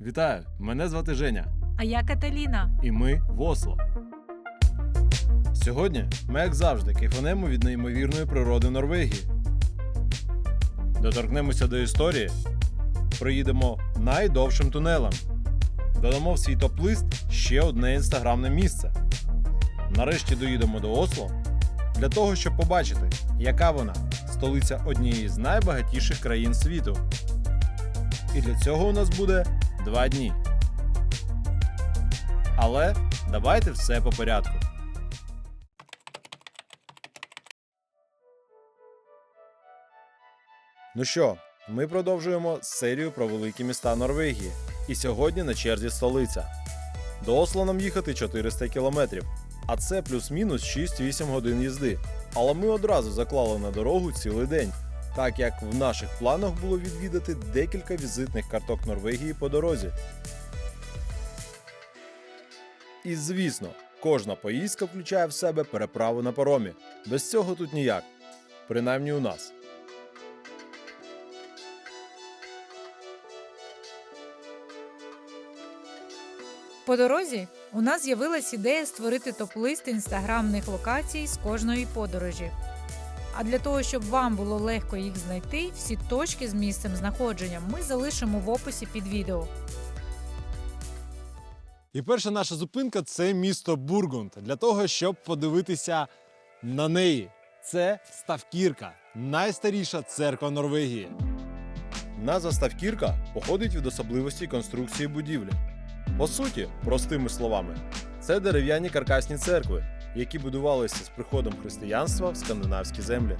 Вітаю! Мене звати Женя, А я Каталіна. і ми в Осло. Сьогодні ми, як завжди, кайфанемо від неймовірної природи Норвегії. Доторкнемося до історії, проїдемо найдовшим тунелем. Додамо в свій топ-лист ще одне інстаграмне місце. Нарешті доїдемо до Осло для того, щоб побачити, яка вона столиця однієї з найбагатіших країн світу. І для цього у нас буде два дні. Але давайте все по порядку. Ну що, ми продовжуємо серію про великі міста Норвегії. І сьогодні на черзі столиця. До Осло нам їхати 400 кілометрів, а це плюс-мінус 6-8 годин їзди. Але ми одразу заклали на дорогу цілий день, так як в наших планах було відвідати декілька візитних карток Норвегії по дорозі. І звісно, кожна поїздка включає в себе переправу на паромі. Без цього тут ніяк. Принаймні у нас. По дорозі у нас з'явилась ідея створити топ-лист інстаграмних локацій з кожної подорожі. А для того, щоб вам було легко їх знайти, всі точки з місцем знаходження ми залишимо в описі під відео. І перша наша зупинка це місто Бургунд для того, щоб подивитися на неї. Це Ставкірка, найстаріша церква Норвегії. Назва Ставкірка походить від особливості конструкції будівлі. По суті, простими словами, це дерев'яні каркасні церкви, які будувалися з приходом християнства в скандинавські землі.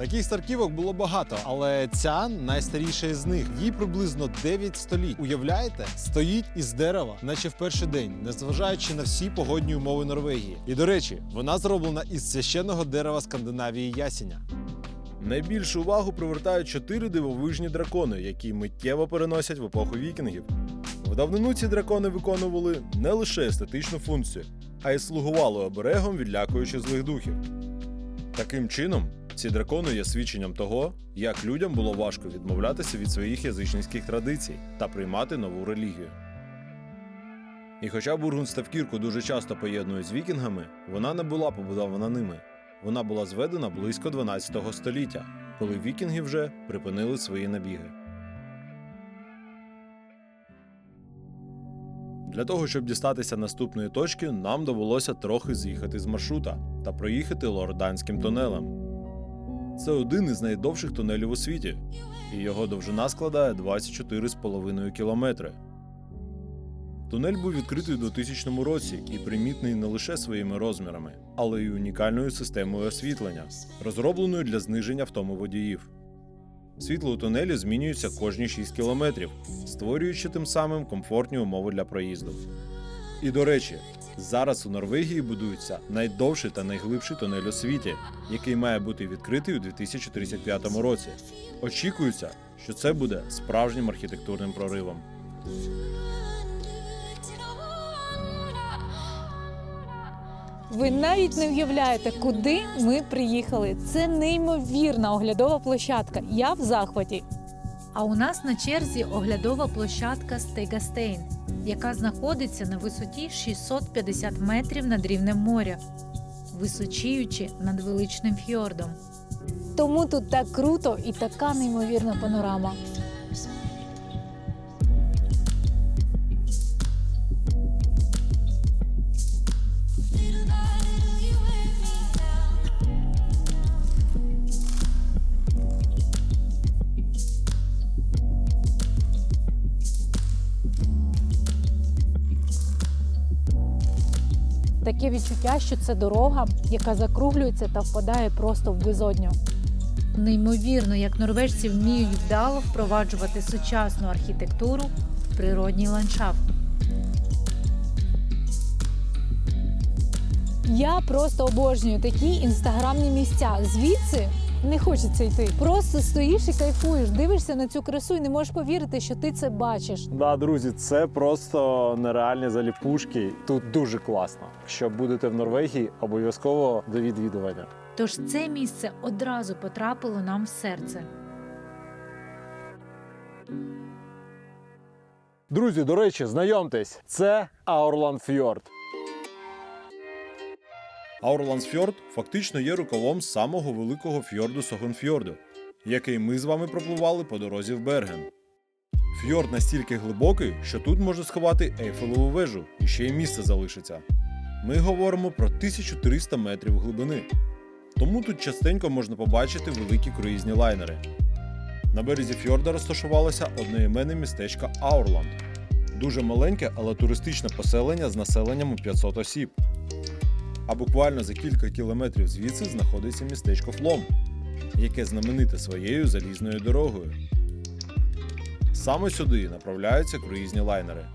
Таких старківок було багато, але ця найстаріша із них. Їй приблизно 9 століть. Уявляєте, стоїть із дерева, наче в перший день, незважаючи на всі погодні умови Норвегії. І до речі, вона зроблена із священного дерева Скандинавії ясеня. Найбільшу увагу привертають чотири дивовижні дракони, які миттєво переносять в епоху вікінгів. В давнину ці дракони виконували не лише естетичну функцію, а й слугували оберегом, відлякуючи злих духів. Таким чином, ці дракони є свідченням того, як людям було важко відмовлятися від своїх язичницьких традицій та приймати нову релігію. І хоча Бургунд Ставкірку дуже часто поєднують з вікінгами, вона не була побудована ними. Вона була зведена близько 12 століття, коли вікінги вже припинили свої набіги. Для того, щоб дістатися наступної точки, нам довелося трохи з'їхати з маршрута та проїхати лорданським тунелем. Це один із найдовших тунелів у світі, і його довжина складає 24,5 кілометри. Тунель був відкритий у 2000 році і примітний не лише своїми розмірами, але й унікальною системою освітлення, розробленою для зниження втоми водіїв. Світло у тунелі змінюється кожні 6 кілометрів, створюючи тим самим комфортні умови для проїзду. І до речі, зараз у Норвегії будується найдовший та найглибший тунель у світі, який має бути відкритий у 2035 році. Очікується, що це буде справжнім архітектурним проривом. Ви навіть не уявляєте, куди ми приїхали. Це неймовірна оглядова площадка. Я в захваті. А у нас на черзі оглядова площадка Стегастейн, яка знаходиться на висоті 650 метрів над рівнем моря, височіючи над величним фьордом. Тому тут так круто і така неймовірна панорама. Таке відчуття, що це дорога, яка закруглюється та впадає просто в безодню. Неймовірно, як норвежці вміють вдало впроваджувати сучасну архітектуру в природній ландшафт. Я просто обожнюю такі інстаграмні місця. Звідси не хочеться йти. Просто стоїш і кайфуєш, дивишся на цю красу і не можеш повірити, що ти це бачиш. Да, друзі, це просто нереальні заліпушки. Тут дуже класно. Якщо будете в Норвегії, обов'язково до відвідування. Тож це місце одразу потрапило нам в серце. Друзі, до речі, знайомтесь, це Аурландфьорд. Аурландсфьорд фактично є рукавом самого великого фьорду Согонфьорду, який ми з вами пропливали по дорозі в Берген. Фьорд настільки глибокий, що тут можна сховати Ейфелеву вежу і ще й місце залишиться. Ми говоримо про 1300 метрів глибини. Тому тут частенько можна побачити великі круїзні лайнери. На березі фьорда розташувалося одноіменне містечко Аурланд. Дуже маленьке, але туристичне поселення з населенням у 500 осіб. А буквально за кілька кілометрів звідси знаходиться містечко Флом, яке знамените своєю залізною дорогою. Саме сюди направляються круїзні лайнери.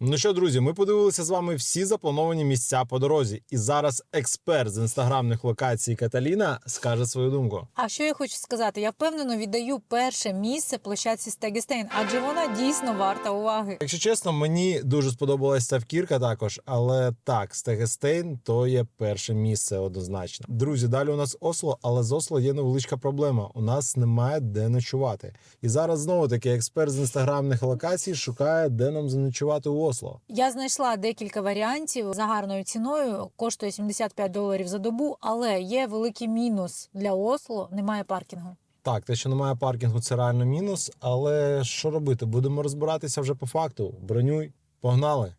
Ну що, друзі, ми подивилися з вами всі заплановані місця по дорозі. І зараз експерт з інстаграмних локацій Каталіна скаже свою думку. А що я хочу сказати? Я впевнено віддаю перше місце площадці Стегістейн, адже вона дійсно варта уваги. Якщо чесно, мені дуже сподобалась ця вкірка також, але так, Стегестейн то є перше місце однозначно. Друзі, далі у нас Осло, але з Осло є невеличка проблема. У нас немає де ночувати. І зараз знову таки експерт з інстаграмних локацій шукає, де нам заночувати у Осло. Я знайшла декілька варіантів за гарною ціною, коштує 75 доларів за добу, але є великий мінус для Осло, немає паркінгу. Так, те, що немає паркінгу, це реально мінус. Але що робити? Будемо розбиратися вже по факту. Бронюй, погнали.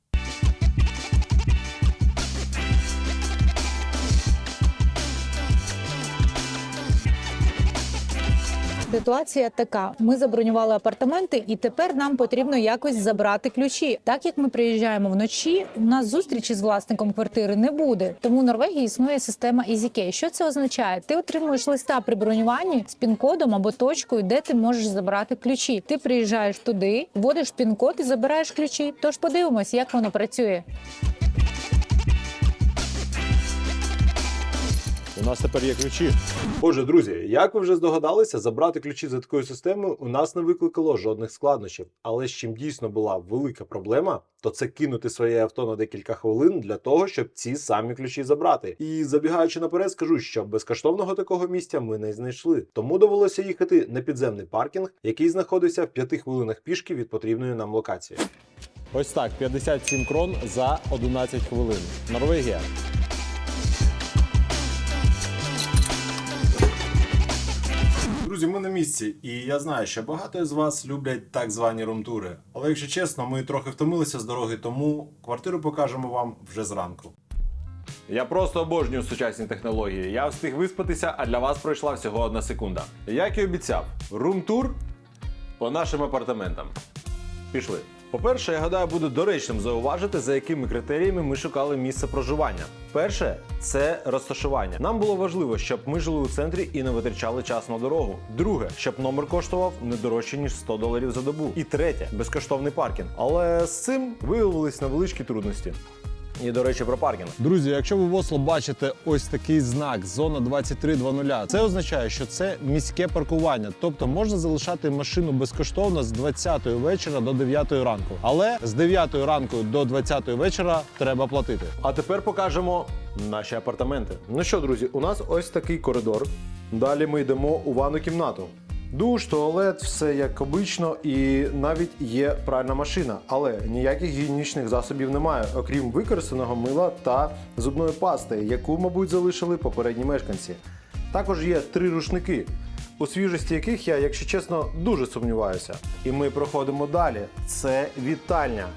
Ситуація така: ми забронювали апартаменти, і тепер нам потрібно якось забрати ключі. Так як ми приїжджаємо вночі, у нас зустрічі з власником квартири не буде. Тому в Норвегії існує система EasyKey. Що це означає? Ти отримуєш листа при бронюванні з пін-кодом або точкою, де ти можеш забрати ключі. Ти приїжджаєш туди, вводиш пін-код і забираєш ключі. Тож подивимось, як воно працює. У нас тепер є ключі. Отже, друзі, як ви вже здогадалися, забрати ключі за такою системою у нас не викликало жодних складнощів. Але з чим дійсно була велика проблема, то це кинути своє авто на декілька хвилин для того, щоб ці самі ключі забрати. І забігаючи наперед, скажу, що безкоштовного такого місця ми не знайшли. Тому довелося їхати на підземний паркінг, який знаходився в п'яти хвилинах пішки від потрібної нам локації. Ось так, 57 крон за 11 хвилин. Норвегія. Друзі, ми на місці, і я знаю, що багато з вас люблять так звані румтури. Але якщо чесно, ми трохи втомилися з дороги, тому квартиру покажемо вам вже зранку. Я просто обожнюю сучасні технології. Я встиг виспатися, а для вас пройшла всього одна секунда. Як і обіцяв, румтур по нашим апартаментам. Пішли. По-перше, я гадаю, буде доречним зауважити, за якими критеріями ми шукали місце проживання. Перше це розташування. Нам було важливо, щоб ми жили у центрі і не витрачали час на дорогу. Друге, щоб номер коштував не дорожче ніж 100 доларів за добу. І третє безкоштовний паркінг. Але з цим виявились невеличкі трудності. І до речі, про паркінг. Друзі, якщо ви в Осло бачите ось такий знак зона 2320, це означає, що це міське паркування, тобто можна залишати машину безкоштовно з 20 вечора до 9 ранку. Але з 9 ранку до 20 вечора треба платити. А тепер покажемо наші апартаменти. Ну що, друзі, у нас ось такий коридор. Далі ми йдемо у ванну кімнату. Душ, туалет, все як обично, і навіть є пральна машина, але ніяких гігієнічних засобів немає, окрім використаного мила та зубної пасти, яку, мабуть, залишили попередні мешканці. Також є три рушники, у свіжості яких я, якщо чесно, дуже сумніваюся. І ми проходимо далі. Це вітальня.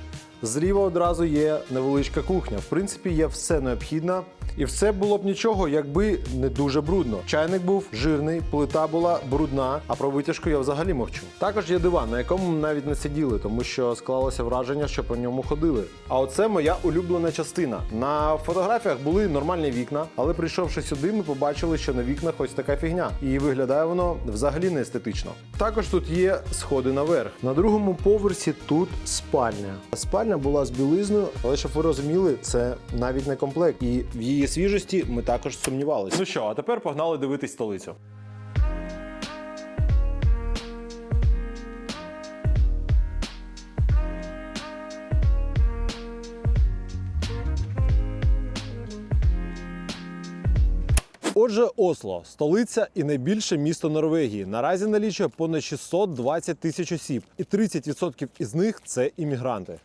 Зліва одразу є невеличка кухня. В принципі, є все необхідне. І все було б нічого, якби не дуже брудно. Чайник був жирний, плита була брудна, а про витяжку я взагалі мовчу. Також є диван, на якому ми навіть не сиділи, тому що склалося враження, що по ньому ходили. А оце моя улюблена частина. На фотографіях були нормальні вікна, але прийшовши сюди, ми побачили, що на вікнах ось така фігня. І виглядає воно взагалі не естетично. Також тут є сходи наверх. На другому поверсі тут спальня. Спальня була з білизною, але щоб ви розуміли, це навіть не комплект. І в її свіжості ми також сумнівалися. Ну що, а тепер погнали дивитись столицю. Отже, Осло столиця і найбільше місто Норвегії. Наразі налічує понад 620 тисяч осіб, і 30% із них це іммігранти.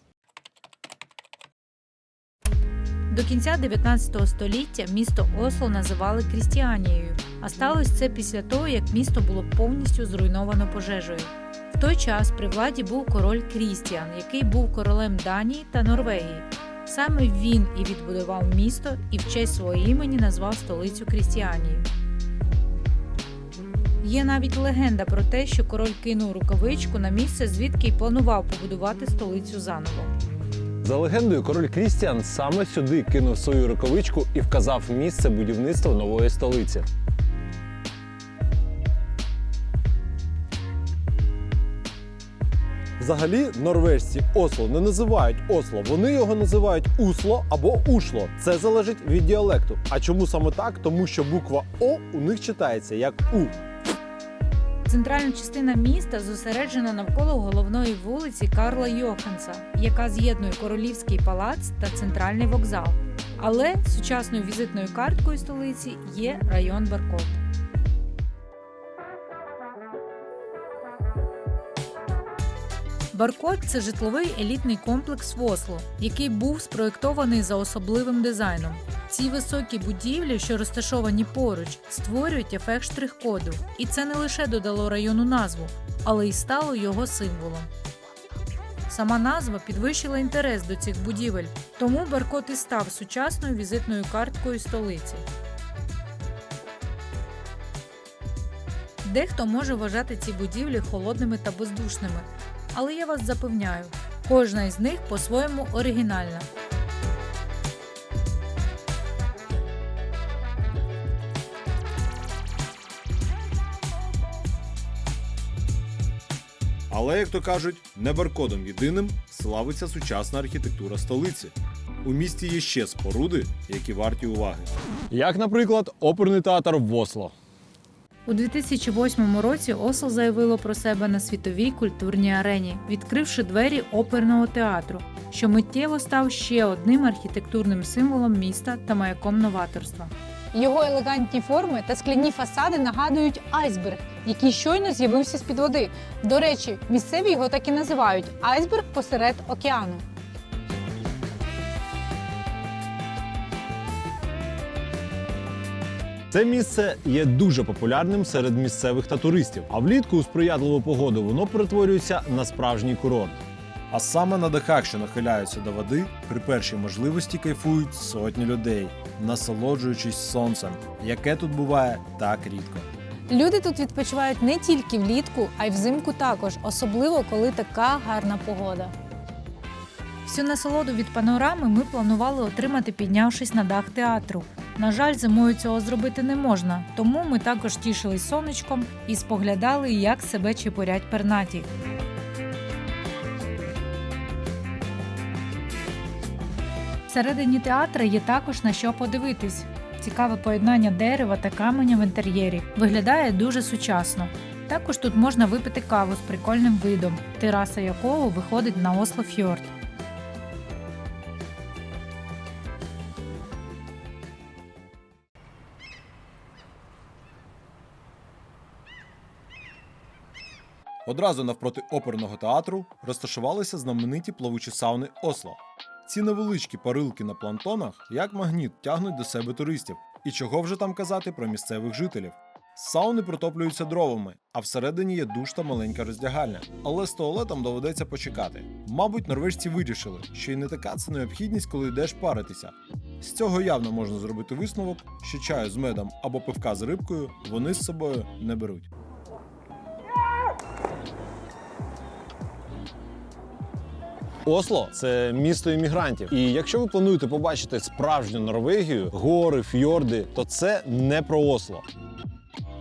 До кінця 19 століття місто Осло називали Крістіанією, а сталося це після того, як місто було повністю зруйновано пожежею. В той час при владі був король Крістіан, який був королем Данії та Норвегії. Саме він і відбудував місто і в честь свого імені назвав столицю Крістіанію. Є навіть легенда про те, що король кинув рукавичку на місце, звідки й планував побудувати столицю заново. За легендою, король Крістіан саме сюди кинув свою рукавичку і вказав місце будівництва нової столиці. Взагалі, норвежці Осло не називають Осло, вони його називають Усло або Ушло. Це залежить від діалекту. А чому саме так? Тому що буква О у них читається як У. Центральна частина міста зосереджена навколо головної вулиці Карла Йоханса, яка з'єднує Королівський палац та центральний вокзал. Але сучасною візитною карткою столиці є район Баркот. Баркот це житловий елітний комплекс в Осло, який був спроєктований за особливим дизайном. Ці високі будівлі, що розташовані поруч, створюють ефект штрих-коду. І це не лише додало району назву, але й стало його символом. Сама назва підвищила інтерес до цих будівель, тому Баркот і став сучасною візитною карткою столиці. Дехто може вважати ці будівлі холодними та бездушними, але я вас запевняю, кожна із них по-своєму оригінальна. Але, як то кажуть, не баркодом єдиним славиться сучасна архітектура столиці. У місті є ще споруди, які варті уваги. Як, наприклад, оперний театр в Осло. У 2008 році Осло заявило про себе на світовій культурній арені, відкривши двері оперного театру, що миттєво став ще одним архітектурним символом міста та маяком новаторства. Його елегантні форми та скляні фасади нагадують айсберг, який щойно з'явився з-під води. До речі, місцеві його так і називають айсберг посеред океану. Це місце є дуже популярним серед місцевих та туристів. А влітку у сприятливу погоду воно перетворюється на справжній курорт. А саме на дахах, що нахиляються до води, при першій можливості кайфують сотні людей, насолоджуючись сонцем, яке тут буває так рідко. Люди тут відпочивають не тільки влітку, а й взимку також, особливо коли така гарна погода. Всю насолоду від панорами ми планували отримати, піднявшись на дах театру. На жаль, зимою цього зробити не можна, тому ми також тішились сонечком і споглядали, як себе чепурять пернаті. Всередині театра є також на що подивитись. Цікаве поєднання дерева та каменя в інтер'єрі виглядає дуже сучасно. Також тут можна випити каву з прикольним видом, тераса якого виходить на Осло Фьорд. Одразу навпроти оперного театру розташувалися знамениті плавучі сауни Осло. Ці невеличкі парилки на плантонах, як магніт, тягнуть до себе туристів. І чого вже там казати про місцевих жителів. Сауни протоплюються дровами, а всередині є душ та маленька роздягальня. Але з туалетом доведеться почекати. Мабуть, норвежці вирішили, що і не така це необхідність, коли йдеш паритися. З цього явно можна зробити висновок, що чаю з медом або пивка з рибкою вони з собою не беруть. Осло це місто іммігрантів. І якщо ви плануєте побачити справжню Норвегію, гори, фьорди, то це не про Осло.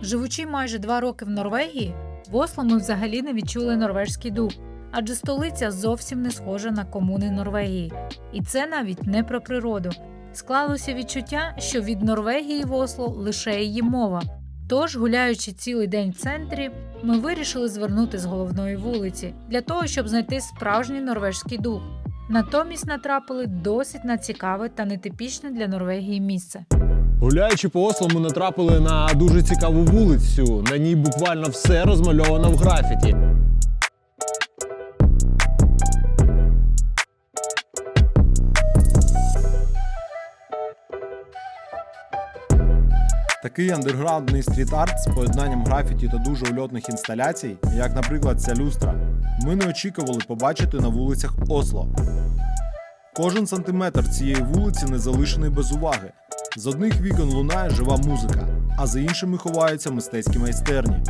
Живучи майже два роки в Норвегії, в Осло ми взагалі не відчули норвежський дух, адже столиця зовсім не схожа на комуни Норвегії. І це навіть не про природу. Склалося відчуття, що від Норвегії в Осло лише її мова. Тож, гуляючи цілий день в центрі, ми вирішили звернути з головної вулиці для того, щоб знайти справжній норвежський дух. Натомість натрапили досить на цікаве та нетипічне для Норвегії місце. Гуляючи по Осло, ми натрапили на дуже цікаву вулицю. На ній буквально все розмальовано в графіті. Такий андерграундний стріт-арт з поєднанням графіті та дуже ульотних інсталяцій, як, наприклад, ця люстра, ми не очікували побачити на вулицях Осло. Кожен сантиметр цієї вулиці не залишений без уваги. З одних вікон лунає жива музика, а за іншими ховаються мистецькі майстерні.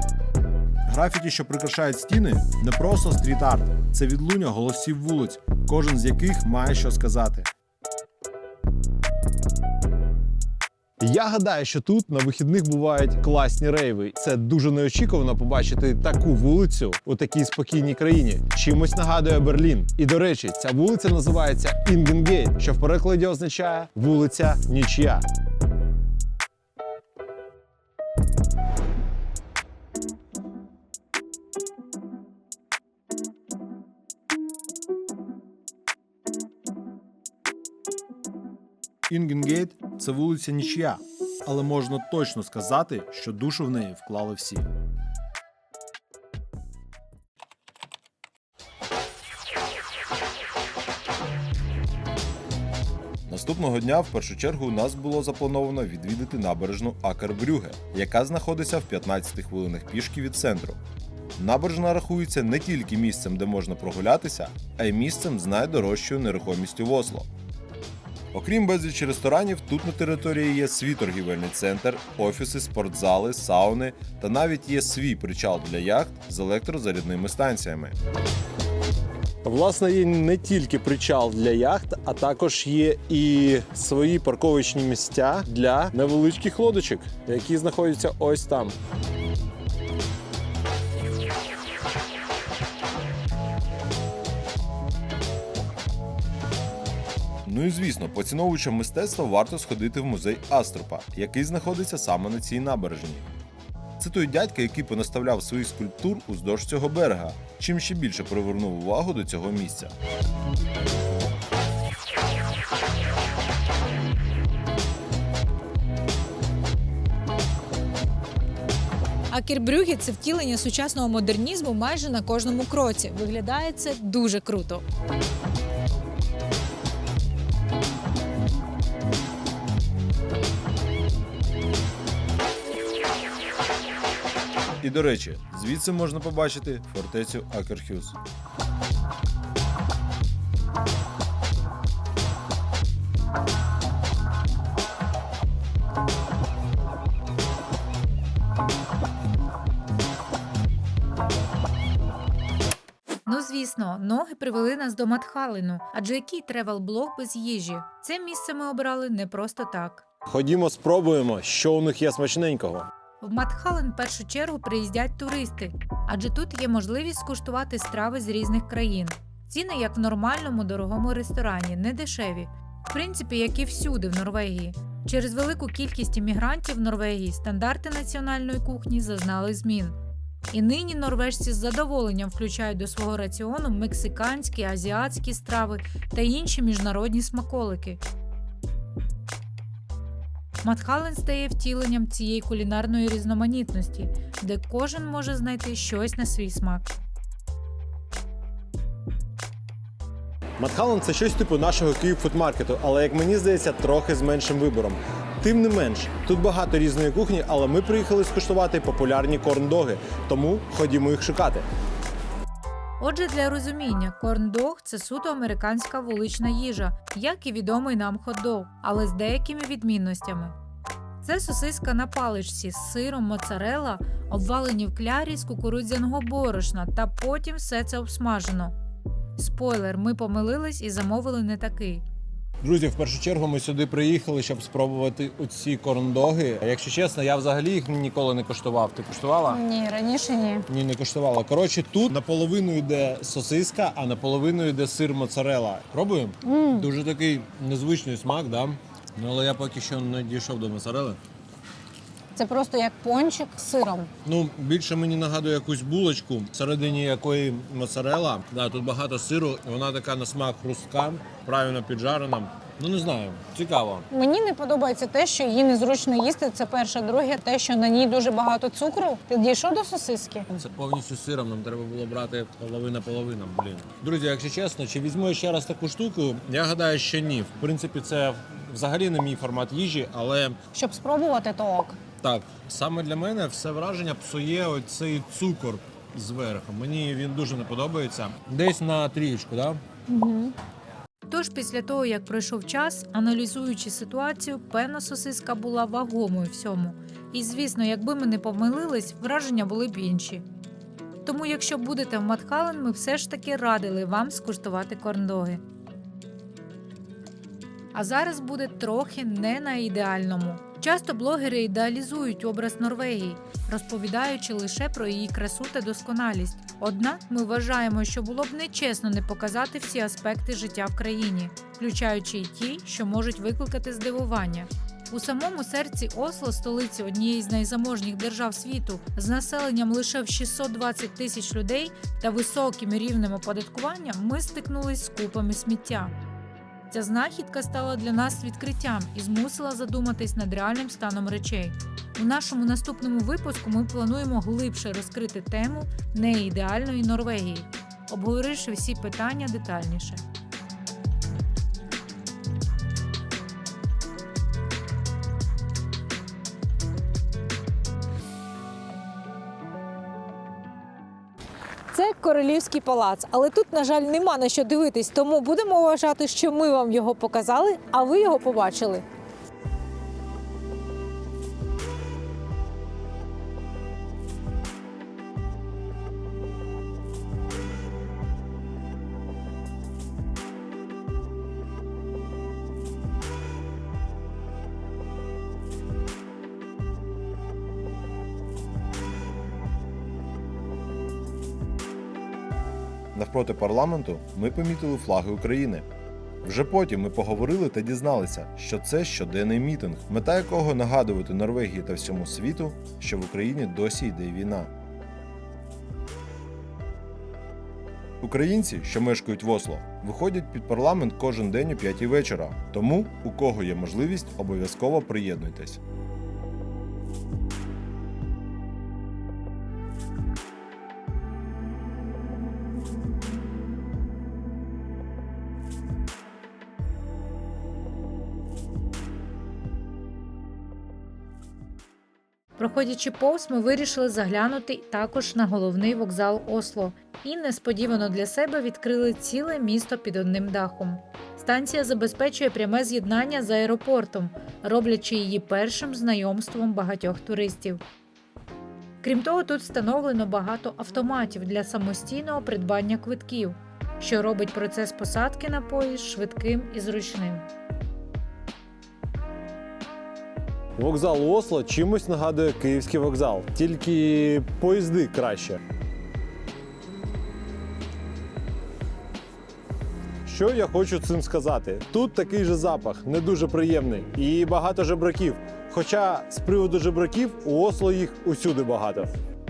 Графіті, що прикрашають стіни, не просто стріт-арт, це відлуння голосів вулиць, кожен з яких має що сказати. Я гадаю, що тут на вихідних бувають класні рейви. Це дуже неочікувано побачити таку вулицю у такій спокійній країні. Чимось нагадує Берлін. І до речі, ця вулиця називається Інгенгейт, що в перекладі означає вулиця нічия. Інгенгейт це вулиця нічия, але можна точно сказати, що душу в неї вклали всі. Наступного дня, в першу чергу, у нас було заплановано відвідати набережну Акербрюге, яка знаходиться в 15 хвилинах пішки від центру. Набережна рахується не тільки місцем, де можна прогулятися, а й місцем з найдорожчою нерухомістю в Осло. Окрім безлічі ресторанів, тут на території є свій торгівельний центр, офіси, спортзали, сауни та навіть є свій причал для яхт з електрозарядними станціями. Власне, є не тільки причал для яхт, а також є і свої парковочні місця для невеличких лодочок, які знаходяться ось там. Ну і звісно, поціновувачам мистецтва варто сходити в музей Астропа, який знаходиться саме на цій набережні. Це той дядька, який понаставляв своїх скульптур уздовж цього берега, чим ще більше привернув увагу до цього місця. Акербрюге це втілення сучасного модернізму майже на кожному кроці. Виглядає це дуже круто. І до речі, звідси можна побачити фортецю Акерхюз. Ну звісно, ноги привели нас до Матхалину. Адже який тревел-блог без їжі? Це місце ми обрали не просто так. Ходімо, спробуємо, що у них є смачненького. В Матхален в першу чергу приїздять туристи, адже тут є можливість скуштувати страви з різних країн. Ціни, як в нормальному дорогому ресторані, не дешеві. В принципі, як і всюди в Норвегії. Через велику кількість іммігрантів в Норвегії стандарти національної кухні зазнали змін. І нині норвежці з задоволенням включають до свого раціону мексиканські, азіатські страви та інші міжнародні смаколики. Матхален стає втіленням цієї кулінарної різноманітності, де кожен може знайти щось на свій смак. Матхален це щось типу нашого Київ фудмаркету, але як мені здається, трохи з меншим вибором. Тим не менш, тут багато різної кухні, але ми приїхали скуштувати популярні корндоги, тому ходімо їх шукати. Отже, для розуміння, корндог це суто американська вулична їжа, як і відомий нам хот-дог, але з деякими відмінностями. Це сосиска на паличці з сиром моцарела, обвалені в клярі з кукурудзяного борошна, та потім все це обсмажено. Спойлер, ми помилились і замовили не такий. Друзі, в першу чергу ми сюди приїхали, щоб спробувати оці корндоги. Якщо чесно, я взагалі їх ніколи не коштував. Ти коштувала? Ні, раніше ні. Ні, не коштувала. Коротше, тут наполовину йде сосиска, а наполовину йде сир моцарела. Пробуємо? Mm. Дуже такий незвичний смак, да? Ну, але я поки що не дійшов до моцарели. Це просто як пончик з сиром. Ну, більше мені нагадує якусь булочку, всередині якої моцарела. Да, тут багато сиру, вона така на смак хрустка, правильно піджарена. Ну не знаю, цікаво. Мені не подобається те, що її незручно їсти. Це перше. Друге, те, що на ній дуже багато цукру. Ти дійшов до сосиски? Це повністю сиром, нам треба було брати половина половина. Блін. Друзі, якщо чесно, чи візьму я ще раз таку штуку? Я гадаю, що ні. В принципі, це взагалі не мій формат їжі, але Щоб спробувати, то ок. Так, саме для мене все враження псує оцей цукор зверху. Мені він дуже не подобається. Десь на трієчку? Да? Тож після того, як пройшов час, аналізуючи ситуацію, певна сосиска була вагомою всьому. І звісно, якби ми не помилились, враження були б інші. Тому, якщо будете в Матхален, ми все ж таки радили вам скуштувати корндоги. А зараз буде трохи не на ідеальному. Часто блогери ідеалізують образ Норвегії, розповідаючи лише про її красу та досконалість. Однак ми вважаємо, що було б нечесно не показати всі аспекти життя в країні, включаючи й ті, що можуть викликати здивування. У самому серці Осло, столиці однієї з найзаможніх держав світу, з населенням лише в 620 тисяч людей та високим рівнем оподаткування, ми стикнулись з купами сміття. Ця знахідка стала для нас відкриттям і змусила задуматись над реальним станом речей. У нашому наступному випуску ми плануємо глибше розкрити тему неідеальної Норвегії, обговоривши всі питання детальніше. Королівський палац, але тут, на жаль, нема на що дивитись, тому будемо вважати, що ми вам його показали, а ви його побачили. Навпроти парламенту ми помітили флаги України. Вже потім ми поговорили та дізналися, що це щоденний мітинг, мета якого нагадувати Норвегії та всьому світу, що в Україні досі йде війна. Українці, що мешкають в Осло, виходять під парламент кожен день о 5 вечора. Тому, у кого є можливість, обов'язково приєднуйтесь. Проходячи повз, ми вирішили заглянути також на головний вокзал Осло і несподівано для себе відкрили ціле місто під одним дахом. Станція забезпечує пряме з'єднання з аеропортом, роблячи її першим знайомством багатьох туристів. Крім того, тут встановлено багато автоматів для самостійного придбання квитків, що робить процес посадки на поїзд швидким і зручним. Вокзал Осло чимось нагадує київський вокзал, тільки поїзди краще. Що я хочу цим сказати? Тут такий же запах, не дуже приємний, і багато жебраків. Хоча з приводу жебраків у Осло їх усюди багато.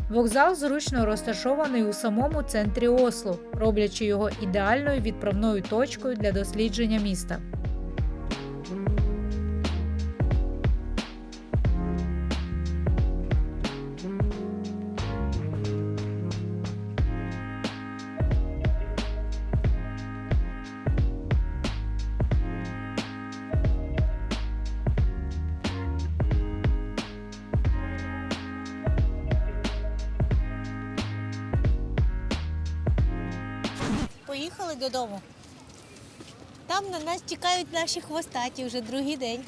Вокзал зручно розташований у самому центрі Осло, роблячи його ідеальною відправною точкою для дослідження міста. Наші хвостаті вже другий день.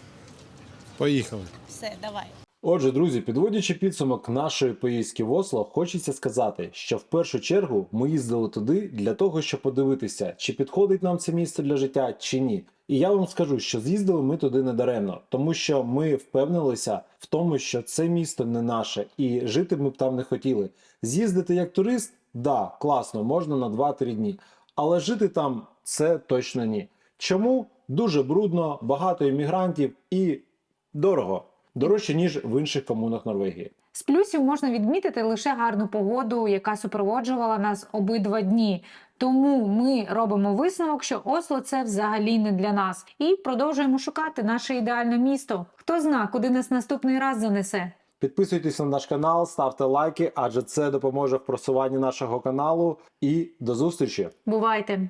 Поїхали. Все, давай. Отже, друзі, підводячи підсумок нашої поїздки в Осло, хочеться сказати, що в першу чергу ми їздили туди для того, щоб подивитися, чи підходить нам це місце для життя, чи ні. І я вам скажу, що з'їздили ми туди не даремно, тому що ми впевнилися в тому, що це місто не наше, і жити ми б там не хотіли. З'їздити як турист, да, класно, можна на 2-3 дні. Але жити там це точно ні. Чому? Дуже брудно, багато іммігрантів і дорого. Дорожче, ніж в інших комунах Норвегії. З плюсів можна відмітити лише гарну погоду, яка супроводжувала нас обидва дні. Тому ми робимо висновок, що Осло це взагалі не для нас, і продовжуємо шукати наше ідеальне місто. Хто зна, куди нас наступний раз занесе. Підписуйтесь на наш канал, ставте лайки, адже це допоможе в просуванні нашого каналу. І до зустрічі! Бувайте!